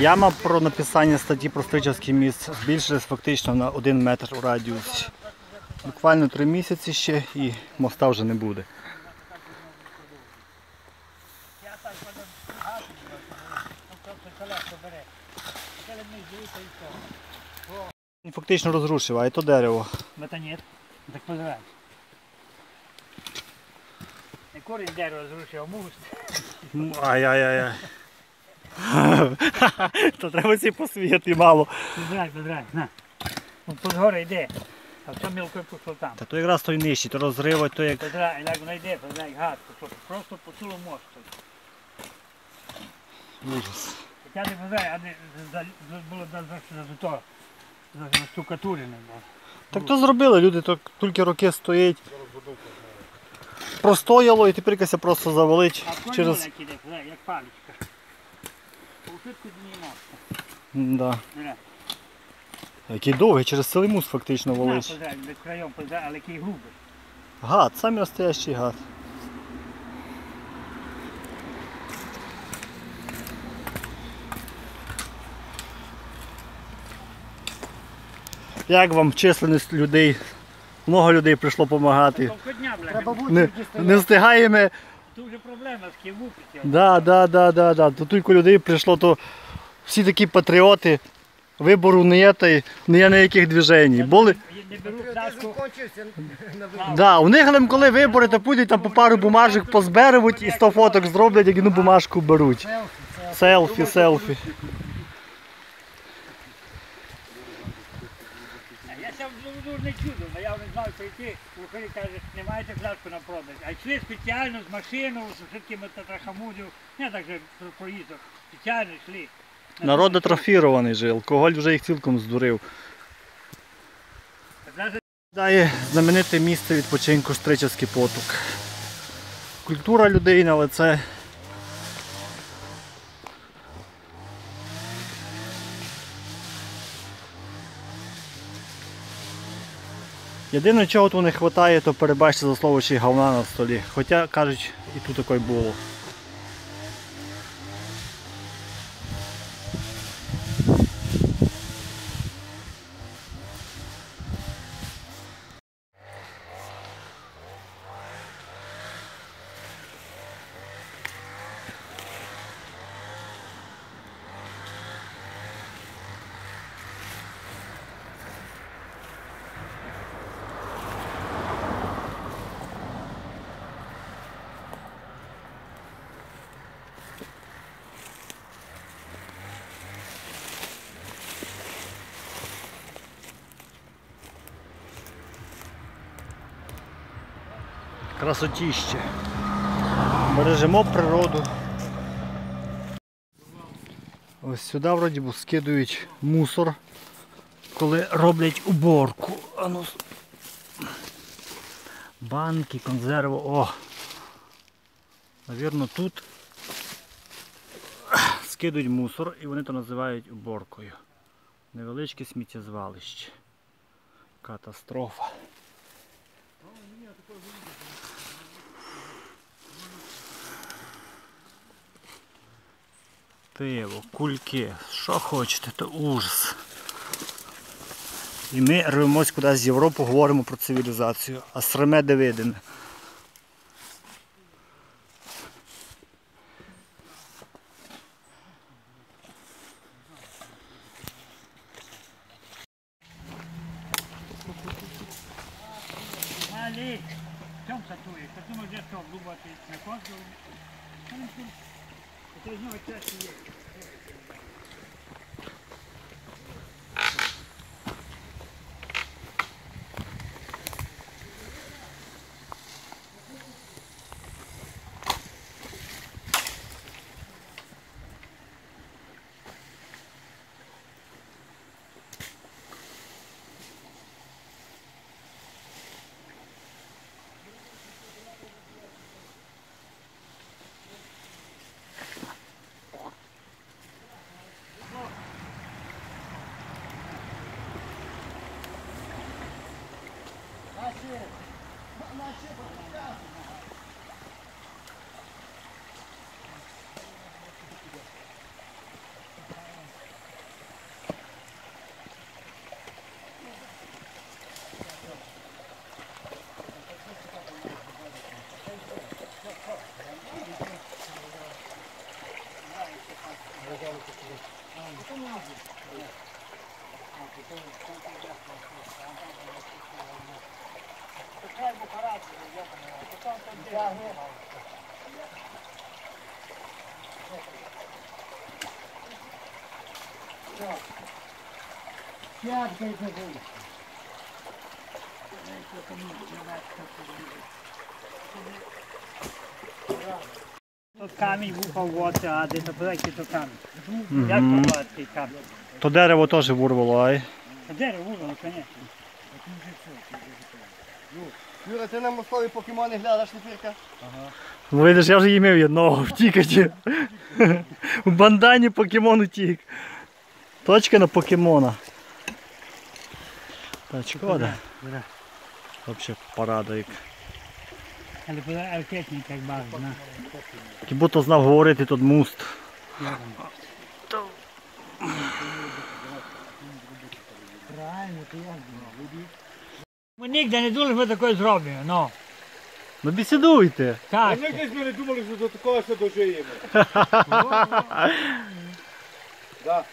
Яма про написання статті про Стричавський міст збільшилась фактично на 1 метр у радіусі. Буквально 3 місяці ще і моста вже не буде. Він фактично розрушив, а і то дерево. Нет. Так позирай. Не корінь дерева зрушив, а муст. Ай-яй-яй. То треба ці посвіти мало. Позирай, позирай, на. Ну, тут гори йде. А все мілко пішло там. Та то якраз той нижчий, то розривать, то як. Позирай, як воно йде, позирай, гадко. Просто по цілому мосту. Ужас. Хоча не позирай, а не було за, то. За штукатурене. було. Так то зробили, люди то тільки роки стоять. Простояло і тепер якось просто завалить А через. як іде, позирай, як паличка. По ушитку дні моста. Да. Який довгий, через цілий мус фактично без краєм, але який грубий. Гад, самий настоящий гад. Як вам численність людей? Много людей прийшло допомагати. Не, не встигаємо. Тут вже проблема з кивупити. Да, да, да, да, да. То тільки людей прийшло, то всі такі патріоти. Вибору не є, та не є ніяких движень. Були, Не беру Патріотизм кончився на виборах. да, у них там, коли вибори, то будуть там по пару бумажок позберуть і 100 фоток зроблять, як одну бумажку беруть. Селфі, селфі. Я ще дуже не чудо, але я не знав, що йти. Виходить, каже, не маєте фляжку на продаж. А йшли спеціально з машиною, з такими татрахамудів. Не так же проїздок. Спеціально йшли. Народ атрофірований же, алкоголь вже їх цілком здурив. Дає знамените місце відпочинку Стричавський поток. Культура людей на лице. Єдине, чого тут не вистачає, то перебачте за слово чи говна на столі. Хоча кажуть, і тут таке було. Красотіще. Бережемо природу. Ось сюди вроді скидують мусор, коли роблять уборку. А ну, банки, консерви. О! Навірно, тут скидують мусор і вони то називають уборкою. Невеличке сміттєзвалище. Катастрофа. Пиво, кульки, що хочете, то ужас. І ми рвемось кудись з Європи, говоримо про цивілізацію. А среме де видиме. Малі, чому сатує? Та думаю, де обдумати на It does not touch the air. Кожну. Це знову час є. Тут камінь вупав в а де то то камінь. Як камінь? То дерево теж вирвало, ай. Дерево вурвало, звісно. Юра, ти на мостові покемони глядаш глядаєш тепер? Ну, видиш, я вже їмив одного втікаті. У бандані покемон утік. Точка на покемона. Та шкода. Да. Взагалі парада як. Але буде артехніка як база, на. Як будто знав говорити тут муст. Ми ніде не думали, що ми таке зробимо, ну. Ну бесідуйте. Так. Ми десь ми не думали, що до такого ще дожиємо. Да.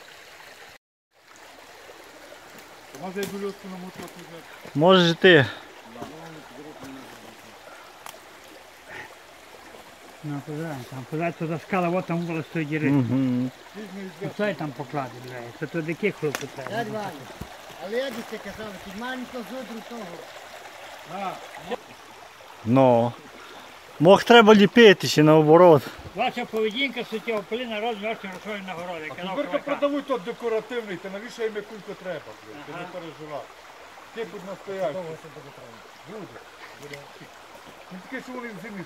Може я бульоску на мотор вже. Можеш ти. Ну, позираємо, там, позираємо, туди скала, от там була стоїть діри. Угу. Це там поклади, бля. Це туди яких хлопців але я десь казав, ти маленько зодру того. Ну. Мох треба ліпити чи наоборот. Ваша поведінка суттєво вплине на розмір вашої грошової нагороди. А Казав тепер Кулака. продавуй тот декоративний, та навіщо їм кульку треба, блядь, ти не переживай. Ти будь настоящий. Буде. Ну таке, що вони в зимі